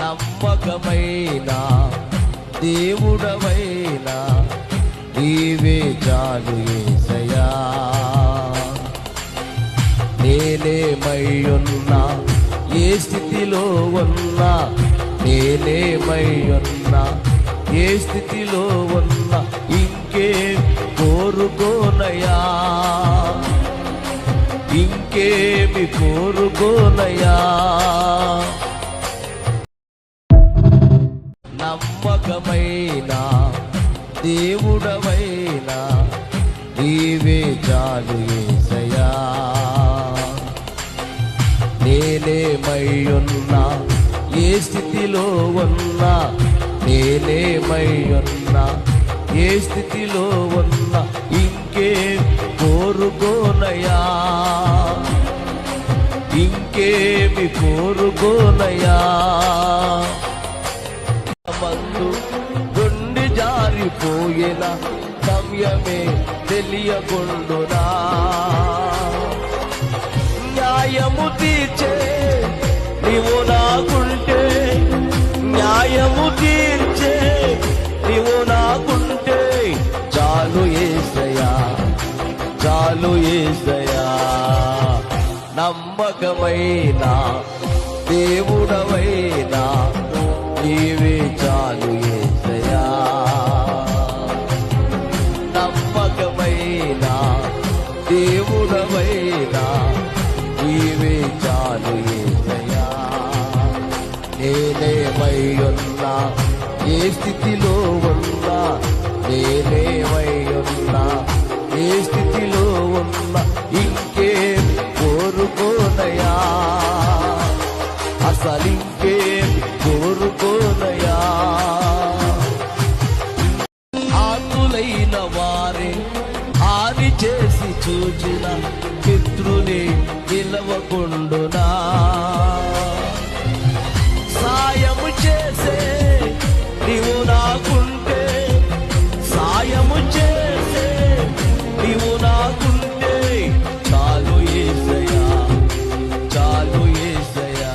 నమ్మకమైన దేవుడవైనా నీవే చాలు ఏసయా నేనేమై ఉన్నా ఏ స్థితిలో ఉన్నా నేనేమై ఉన్నా ఏ స్థితిలో ఉన్నా ఇంకే కోరుకోనయా ఇంకేమి కోరుకోనయా నమ్మకమైన దేవుడవైనా నీవే చాలు ఏసయా నేనేమై ఉన్నా ఏ స్థితిలో ఉన్నా నేనేమై ఉన్నా ఏ స్థితిలో ఉన్నా ఇంకే కోరుకోనయా ఇంకేమి కోరుకోనయా గమ్యమే తెలియకుండునా? న్యాయము తీర్చే నీవు నాకుంటే న్యాయము తీర్చే నీవు నాకుంటే చాలు ఏసయా చాలు ఏసయా నమ్మకమైన దేవు దేవుడవైనా నీవే చాలు ఏసయా నేనేమై ఉన్నా ఏ స్థితిలో ఉన్నా నేనేమై ఉన్నా ఏ స్థితిలో ఉన్నా ఇంకే కోరుకోనయా. అసలు కోరుకోనయా. చూచిన పితృని నిలవకుండునా? సాయము చేసే నీవు నాకుంటే సాయము చేసే నీవు నాకుంటే చాలు ఏసయా చాలు ఏసయా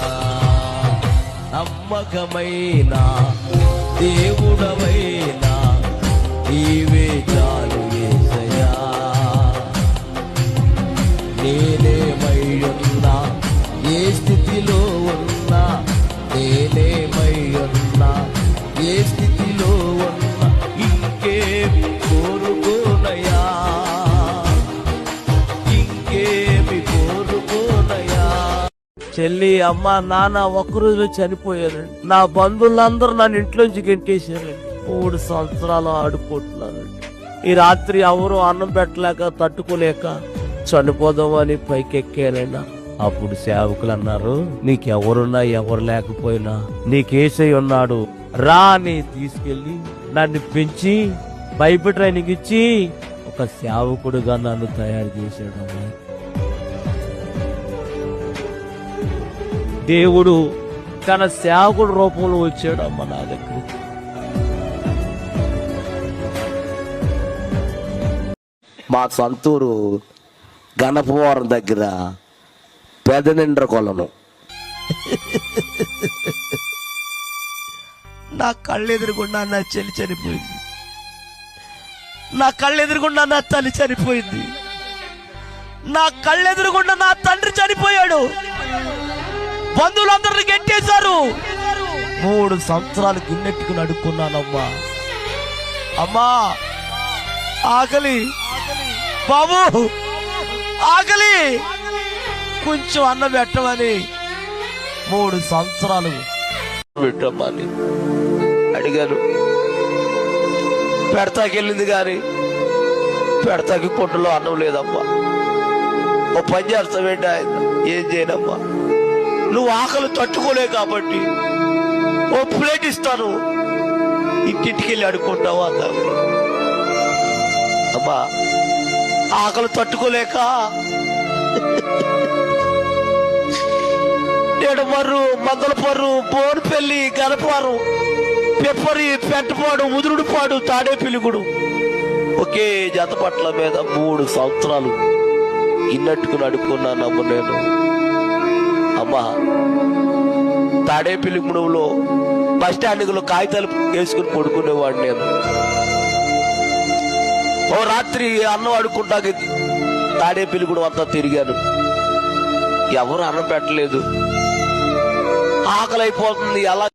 నమ్మకమైన దేవుడవైనా నీవే నేనేమై ఉన్నా ఏ స్థితిలో ఉన్నా నేనేమై ఉన్నా ఏ స్థితిలో ఉన్నా ఇంకే కోరుకోనయా ఇంకేమి కోరుకోనయా చెల్లి అమ్మ నాన్న ఒక్క రోజులో చనిపోయారండి నా బంధువులందరూ నన్ను ఇంట్లోంచి గెంటేశారండి మూడు సంవత్సరాలు ఆడుకుంటున్నారండి ఈ రాత్రి ఎవరు అన్నం పెట్టలేక తట్టుకోలేక చనిపోదామని పైకెక్కానండి అప్పుడు సేవకులు అన్నారు నీకెవరున్నా ఎవరు లేకపోయినా నీకేసై ఉన్నాడు. రా అని తీసుకెళ్ళి నన్ను పెంచి బైబిల్ ట్రైనింగ్ ఇచ్చి ఒక సేవకుడుగా నన్ను తయారు చేశాడు దేవుడు తన సేవకుడు రూపంలో వచ్చాడు అమ్మ నా దగ్గరికి. మా సొంతూరు గణపవరం దగ్గర పెదనిండ్ర కొలను. నా కళ్ళెదురుగుండా నా చెల్లి చనిపోయింది. నా కళ్ళెదురుగుండా నా తల్లి చనిపోయింది. నా కళ్ళెదురుగుండా నా తండ్రి చనిపోయాడు. బంధువులందరిని గెట్టేశారు. మూడు సంవత్సరాలు గిన్నెట్టుకుని అడుక్కున్నానమ్మా. అమ్మా ఆకలి. బాబు ఆకలి కొంచెం అన్నం పెట్టమని మూడు సంవత్సరాలు పెట్టమని అడిగాను. పెడతాకెళ్ళింది కానీ పెడతాకి పొట్టులో అన్నం లేదమ్మా. ఓ పని చేస్తావేంటి ఆయన? ఏం చేయనమ్మా. నువ్వు ఆకలి తట్టుకోలే కాబట్టి ఓ ప్లేట్ ఇస్తాను. ఇంటింటికి వెళ్ళి అడుక్కుంటావు అన్నావు అమ్మా ఆకలి తట్టుకోలేక నేడమర్రు మంగళపర్రు బోన్పల్లి గనపారు పెప్పరి పెంటపాడు ముదురుడుపాడు తాడే పిలుగుడు ఒకే జత పట్ల మీద మూడు సంవత్సరాలు ఇన్నట్టుకు నడుపుకున్నానమ్మ నేను. అమ్మా తాడే పిలుగుడులో బస్ స్టాండ్లో కాగితాలు వేసుకుని పడుకునేవాడు నేను. ఓ రాత్రి అన్నం అడుక్కుంటాకి పిలుగుడు అంతా తిరిగాను. ఎవరు అన్నం పెట్టలేదు. ఆకలి అయిపోతుంది ఎలా